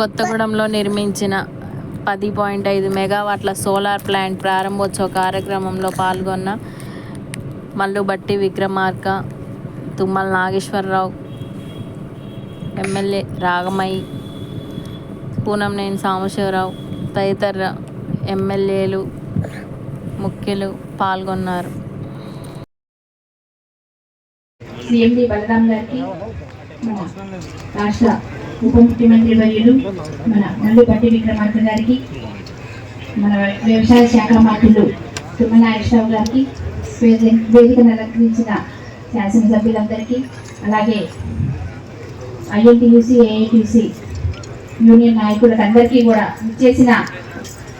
కొత్తగూడెంలో నిర్మించిన పది పాయింట్ ఐదు మెగావాట్ల సోలార్ ప్లాంట్ ప్రారంభోత్సవ కార్యక్రమంలో పాల్గొన్న మల్లుబట్టి విక్రమార్క తుమ్మల నాగేశ్వరరావు ఎమ్మెల్యే రాగమయ్యి పూనంనేని సాంబశివరావు తదితర ఎమ్మెల్యేలు ముఖ్యులు పాల్గొన్నారు. రాష్ట్ర ఉప ముఖ్యమంత్రి వర్యులు మన నల్లుబట్టి విక్రమార్క గారికి మన వ్యవసాయ శాఖ మంత్రులు తుమ్మల నాగేశ్వరరావు గారికి వేదికను అలంకరించిన శాసనసభ్యులందరికీ అలాగే ఐఎన్టీయూసీ ఏఐటీసీ యూనియన్ నాయకులకు అందరికీ కూడా ఇచ్చేసిన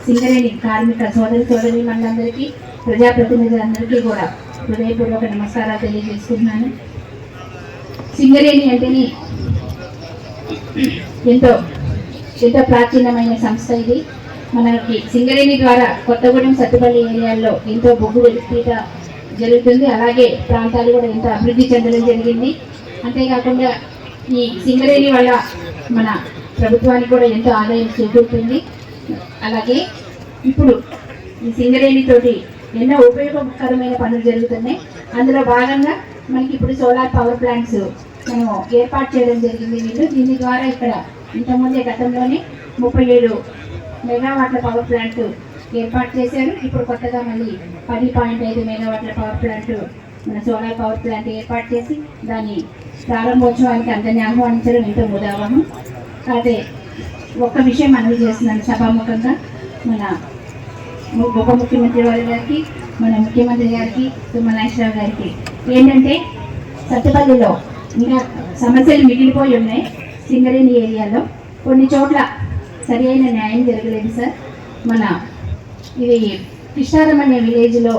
సింగరేణి కార్మిక సోదరి సోదరి మనందరికీ ప్రజాప్రతినిధులందరికీ కూడా హృదయపూర్వక నమస్కారాలు తెలియజేసుకుంటున్నాను సింగరేణి అంటేనే ఎంతో ఎంతో ప్రాచీనమైన సంస్థ ఇది. మనకి సింగరేణి ద్వారా కొత్తగూడెం సత్తుపల్లి ఏరియాల్లో ఎంతో బొగ్గు వెలికితీత జరుగుతుంది. అలాగే ప్రాంతాలు కూడా ఎంతో అభివృద్ధి చెందడం జరిగింది. అంతేకాకుండా ఈ సింగరేణి వల్ల మన ప్రభుత్వానికి కూడా ఎంతో ఆదాయం చేకూరుతుంది. అలాగే ఇప్పుడు ఈ సింగరేణి తోటి ఎన్నో ఉపయోగకరమైన పనులు జరుగుతున్నాయి. అందులో భాగంగా మనకి ఇప్పుడు సోలార్ పవర్ ప్లాంట్స్ మనం ఏర్పాటు చేయడం జరిగింది. వీళ్ళు దీని ద్వారా ఇక్కడ ఇంతకుముందే గతంలోనే ముప్పై ఏడు మెగావాట్ల పవర్ ప్లాంట్ ఏర్పాటు చేశారు. ఇప్పుడు కొత్తగా మళ్ళీ పది పాయింట్ ఐదు మెగావాట్ల పవర్ ప్లాంట్ మన సోలార్ పవర్ ప్లాంట్ ఏర్పాటు చేసి దాని ప్రారంభోత్సవానికి అందరినీ ఆహ్వానించడం ఎంతో ముదావహం. అయితే ఒక్క విషయం మనవి చేస్తున్నాను సభాముఖంగా. మన ఉప ముఖ్యమంత్రి వారి గారికి మన ముఖ్యమంత్రి గారికి సుమనేశ్వర గారికి. ఏంటంటే సత్తుపల్లిలో ఇంకా సమస్యలు మిగిలిపోయి ఉన్నాయి. సింగరేణి ఏరియాలో కొన్ని చోట్ల సరి అయిన న్యాయం జరగలేదు సార్. మన ఇది కృష్ణారం అనే విలేజ్లో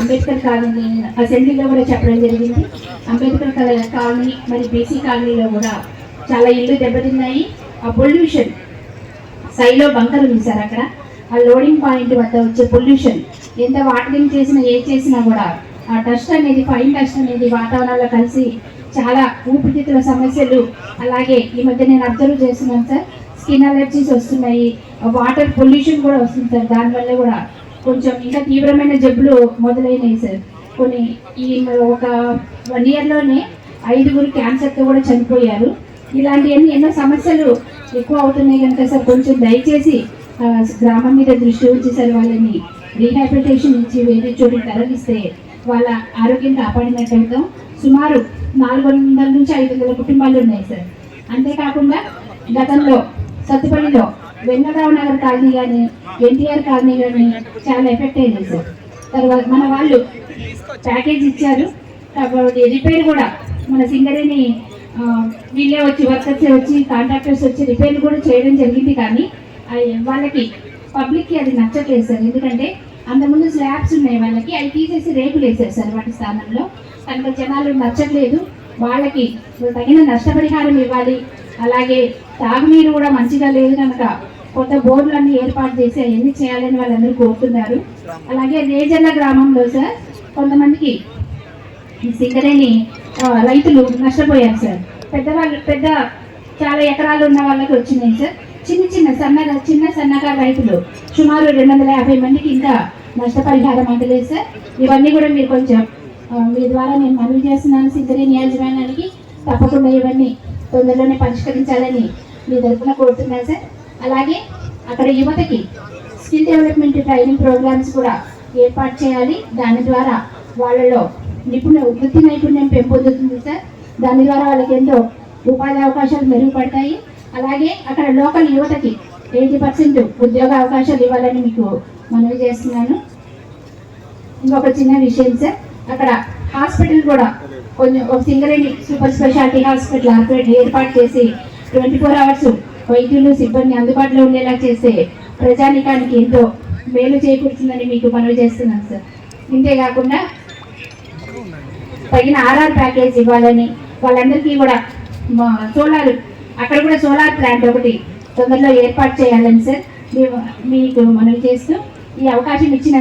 అంబేద్కర్ కాలనీ అసెంబ్లీలో కూడా చెప్పడం జరిగింది. అంబేద్కర్ కాలనీ మరి బీసీ కాలనీలో కూడా చాలా ఇల్లు దెబ్బతిన్నాయి. ఆ పొల్యూషన్ సైలో బంకర్ ఉంది సార్ అక్కడ. ఆ లోడింగ్ పాయింట్ వద్ద వచ్చే పొల్యూషన్ ఎంత వాటరింగ్ చేసినా ఏ చేసినా కూడా ఆ డస్ట్ అనేది ఫైన్ డస్ట్ అనేది వాతావరణంలో కలిసి చాలా ఊపిరితిత్తుల సమస్యలు. అలాగే ఈ మధ్య నేను అబ్జర్వ్ చేస్తున్నాను సార్ స్కిన్ అలర్జీస్ వస్తున్నాయి వాటర్ పొల్యూషన్ కూడా వస్తుంది సార్ దానివల్ల కూడా కొంచెం ఇంకా తీవ్రమైన జబ్బులు మొదలైనాయి సార్. కొన్ని ఈ ఒక వన్ ఇయర్లోనే ఐదుగురు క్యాన్సర్తో కూడా చనిపోయారు. ఇలాంటివన్నీ ఎన్నో సమస్యలు ఎక్కువ అవుతున్నాయి కనుక సార్ కొంచెం దయచేసి గ్రామం మీద దృష్టి ఉంచి సార్ వాళ్ళని రీహాబిలిటేషన్ ఇచ్చి వేరే చోటు తరలిస్తే వాళ్ళ ఆరోగ్యం కాపాడినట్టు అవుతాం సుమారు నాలుగు వందల నుంచి ఐదు వందల కుటుంబాలు ఉన్నాయి సార్. అంతేకాకుండా గతంలో సత్తుపల్లిలో వెంకటరావు నగర్ కాలనీ కానీ ఎన్టీఆర్ కాలనీ కానీ చాలా ఎఫెక్ట్ అయింది సార్. తర్వాత మన వాళ్ళు ప్యాకేజ్ ఇచ్చారు. కాబట్టి రిపేర్ కూడా మన సింగరేణి వీళ్ళే వచ్చి వర్కర్స్ వచ్చి కాంట్రాక్టర్స్ వచ్చి రిపేర్ కూడా చేయడం జరిగింది కానీ అవి వాళ్ళకి పబ్లిక్కి అది నచ్చట్లేదు సార్. ఎందుకంటే అంతకుముందు స్లాబ్స్ ఉన్నాయి వాళ్ళకి అవి తీసేసి రేకులు వేసారు సార్ వాటి స్థానంలో. కనుక జనాలు నచ్చట్లేదు వాళ్ళకి తగిన నష్టపరిహారం ఇవ్వాలి. అలాగే తాగునీరు కూడా మంచిగా లేదు కనుక కొత్త బోర్డులన్నీ ఏర్పాటు చేసి అవన్నీ చేయాలని వాళ్ళందరూ కోరుతున్నారు. అలాగే రేజర్ల గ్రామంలో సార్ కొంతమందికి ఈ సింగరేణి రైతులు నష్టపోయారు సార్. పెద్దవాళ్ళు పెద్ద చాలా ఎకరాలు ఉన్న వాళ్ళకి వచ్చినాయి సార్. చిన్న చిన్న సన్న చిన్న సన్నకారు రైతులు సుమారు రెండు వందల యాభై మందికి ఇంకా నష్టపరిహారం అందలేదు సార్. ఇవన్నీ కూడా మీరు కొంచెం మీ ద్వారా నేను మనవి చేస్తున్నాను. సింగరేణి నియోజకవర్గానికి తప్పకుండా ఇవన్నీ తొందరలోనే పరిష్కరించాలని మీ తరఫున కోరుతున్నాను సార్. అలాగే అక్కడ యువతకి స్కిల్ డెవలప్మెంట్ ట్రైనింగ్ ప్రోగ్రామ్స్ కూడా ఏర్పాటు చేయాలి. దాని ద్వారా వాళ్ళలో నిపుణ వృత్తి నైపుణ్యం పెంపొందుతుంది సార్. దాని ద్వారా వాళ్ళకి ఎంతో ఉపాధి అవకాశాలు మెరుగుపడతాయి. అలాగే అక్కడ లోకల్ యువతకి ఎయిటీ పర్సెంట్ ఉద్యోగ అవకాశాలు ఇవ్వాలని మీకు మనవి చేస్తున్నాను. ఇంకొక చిన్న విషయం సార్. అక్కడ హాస్పిటల్ కూడా కొంచెం ఒక Singareni super speciality hospital operate ఏర్పాటు చేసి ట్వంటీ ఫోర్ అవర్స్ వైద్యులు సిబ్బంది అందుబాటులో ఉండేలా చేస్తే ప్రజానికానికి ఎంతో మేలు చేకూరుతుందని మీకు మనవి చేస్తున్నాను సార్. ఇంతేకాకుండా తగిన ఆర్ఆర్ ప్యాకేజ్ ఇవ్వాలని వాళ్ళందరికీ కూడా మా సోలార్ అక్కడ కూడా సోలార్ ప్లాంట్ ఒకటి తొందరలో ఏర్పాటు చేయాలని సార్. మీకు మనవి చేస్తూ ఈ అవకాశం ఇచ్చిన